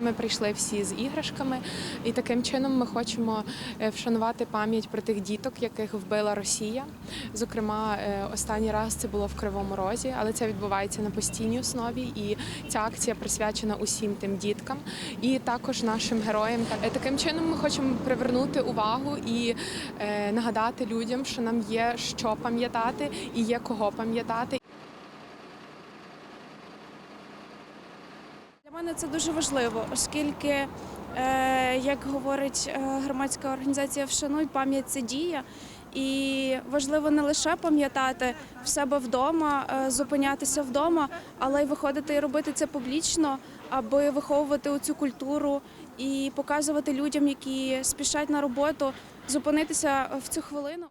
Ми прийшли всі з іграшками, і таким чином ми хочемо е, вшанувати пам'ять про тих діток, яких вбила Росія. Зокрема, е, останній раз це було в Кривому Розі, але це відбувається на постійній основі. І ця акція присвячена усім тим діткам і також нашим героям. Е, Таким чином ми хочемо привернути увагу і нагадати людям, що нам є що пам'ятати і є кого пам'ятати. Мене це дуже важливо, оскільки, е, як говорить е, громадська організація Вшануй, пам'ять це дія. І важливо не лише пам'ятати в себе вдома, е, зупинятися вдома, але й виходити і робити це публічно, аби виховувати цю культуру і показувати людям, які спішать на роботу, зупинитися в цю хвилину.